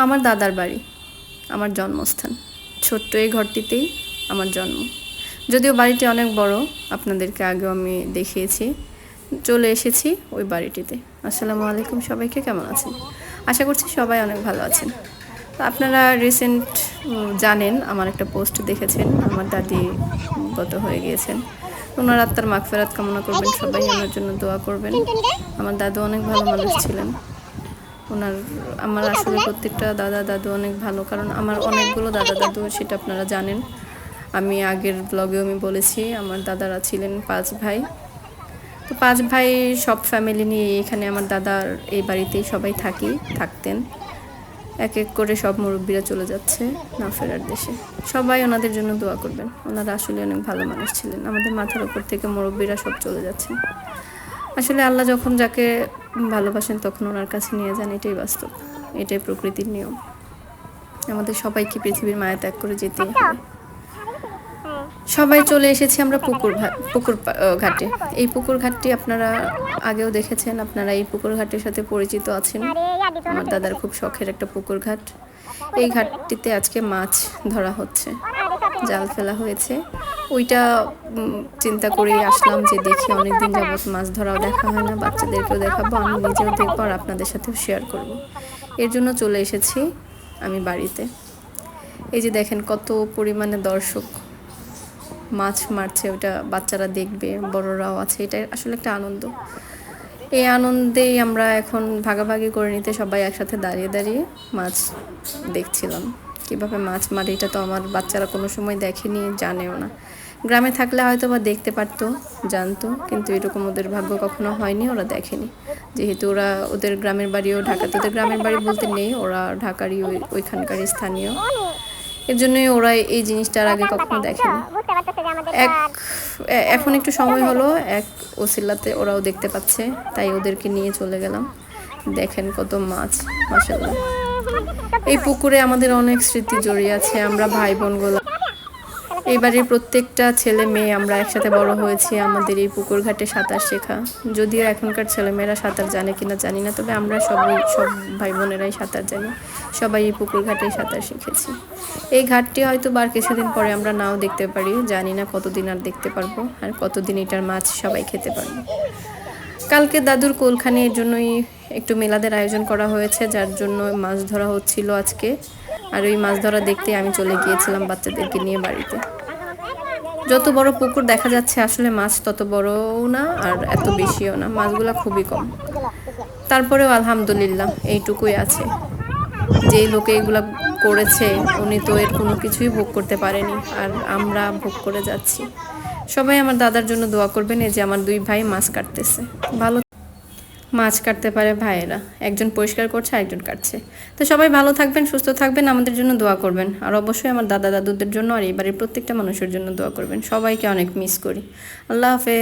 আমার দাদার বাড়ি, আমার জন্মস্থান। ছোট্ট এই ঘরটিতেই আমার জন্ম। যদিও বাড়িটি অনেক বড়, আপনাদেরকে আগেও আমি দেখিয়েছি, চলে এসেছি ওই বাড়িটিতে। আসসালামু আলাইকুম সবাইকে, কেমন আছেন? আশা করছি সবাই অনেক ভালো আছেন। আপনারা রিসেন্ট জানেন, আমার একটা পোস্ট দেখেছেন, আমার দাদি গত হয়ে গিয়েছেন। ওনার আত্মার মাগফেরাত কামনা করবেন, সবাই আমার জন্য দোয়া করবেন। আমার দাদু অনেক ভালো মানুষ ছিলেন। ওনার, আমার আসলে প্রত্যেকটা দাদা দাদু অনেক ভালো, কারণ আমার অনেকগুলো দাদা দাদু, সেটা আপনারা জানেন। আমি আগের ব্লগেও আমি বলেছি, আমার দাদারা ছিলেন পাঁচ ভাই। তো পাঁচ ভাই সব ফ্যামিলি নিয়ে এখানে আমার দাদার এই বাড়িতেই সবাই থাকি, থাকতেন। এক এক করে সব মুরব্বীরা চলে যাচ্ছে না ফেরার দেশে। সবাই ওনাদের জন্য দোয়া করবেন। ওনারা আসলে অনেক ভালো মানুষ ছিলেন। আমাদের মাথার উপর থেকে মুরব্বীরা সব চলে যাচ্ছেন আসলে আল্লাহ যখন যাকে ভালোবাসেন তখন ওনার কাছে নিয়ে যান, এটাই বাস্তব, এটাই প্রকৃতির নিয়ম। আমাদের সবাইকে পৃথিবীর মায়া ত্যাগ করে হবে। সবাই চলে এসেছি আমরা পুকুর পুকুর ঘাটে। এই পুকুর ঘাটটি আপনারা আগেও দেখেছেন, আপনারা এই পুকুর ঘাটের সাথে পরিচিত আছেন। আমার দাদার খুব শখের একটা পুকুর ঘাট। এই ঘাটটিতে আজকে মাছ ধরা হচ্ছে। জাল ফেলা হয়েছে। ওইটা চিন্তা করেই আসলাম যে দেখি অনেকদিন যাবত মাছ ধরাও দেখা হয় না, বাচ্চাদেরকেও দেখাবো, আমি নিজেও দেখব আর আপনাদের সাথেও শেয়ার করব। এর জন্য চলে এসেছি আমি বাড়িতে। এই যে দেখেন কত পরিমাণে দর্শক মাছ মারছে ওটা বাচ্চারা দেখবে, বড়রাও আছে এটা আসলে একটা আনন্দ। এই আনন্দেই আমরা এখন ভাগাভাগি করে নিতে সবাই একসাথে দাঁড়িয়ে দাঁড়িয়ে মাছ দেখছিলাম। কীভাবে মাছ মারে, এটা তো আমার বাচ্চারা কোনো সময় দেখেনি, জানেও না। গ্রামে থাকলে হয়তো বা দেখতে পারতো, জানতো, কিন্তু এরকম ওদের ভাগ্য কখনো হয়নি, ওরা দেখেনি। যেহেতু ওরা ওদের গ্রামের বাড়িও ঢাকাতে ওদের গ্রামের বাড়ি বলতে নেই, ওরা ঢাকারই ওই, ওইখানকারই স্থানীয়। এর জন্যই ওরা এই জিনিসটার আগে কখনো দেখেনি। এক এখন একটু সময় হলো, এক ওসিল্লাতে ওরাও দেখতে পাচ্ছে, তাই ওদেরকে নিয়ে চলে গেলাম। দেখেন কত মাছ মাসাল্লাহ এই পুকুরে আমাদের অনেক স্মৃতি জড়িয়ে আছে, আমরা ভাই বোনগুলো এই বাড়ির প্রত্যেকটা ছেলে মেয়ে আমরা একসাথে বড় হয়েছি, আমাদের এই পুকুর ঘাটে সাঁতার শেখা। যদিও এখনকার ছেলেমেয়েরা সাঁতার জানে কিনা জানি না, তবে আমরা সবাই, সব ভাই বোনেরাই সাঁতার জানি। সবাই এই পুকুর ঘাটে সাঁতার শিখেছি। এই ঘাটটি হয়তো বার কিছুদিন পরে আমরা নাও দেখতে পারি, জানি না কতদিন আর দেখতে পারব, আর কতদিন এটার মাছ সবাই খেতে পারব। কালকে দাদুর কোলখানে এর জন্যই একটু মেলাদের আয়োজন করা হয়েছে, যার জন্য মাছ ধরা হচ্ছিল আজকে। আর ওই মাছ ধরা দেখতে আমি চলে গিয়েছিলাম বাচ্চাদেরকে নিয়ে বাড়িতে। যত বড় পুকুর দেখা যাচ্ছে, আসলে মাছ তত বড়ও না আর এত বেশিও না। মাছগুলো খুবই কম। তারপরেও আলহামদুলিল্লাহ এইটুকুই আছে। যে লোকে এগুলা করেছে, উনি তো এর কোনো কিছুই ভোগ করতে পারেনি। আর আমরা ভোগ করে যাচ্ছি। সবাই আমার দাদার জন্য দোয়া করবেন, এই যে আমার দুই ভাই মাছ কাটতেছে। ভালো মাছ কাটতে পারে ভাইয়েরা। একজন পরিষ্কার করছে, আরেকজন কাটছে। তো সবাই ভালো থাকবেন, সুস্থ থাকবেন, আমাদের জন্য দোয়া করবেন। আর অবশ্যই আমার দাদা দাদুদের জন্য আর এই বাড়ির প্রত্যেকটা মানুষের জন্য দোয়া করবেন। সবাইকে অনেক মিস করি। আল্লাহ হাফেজ।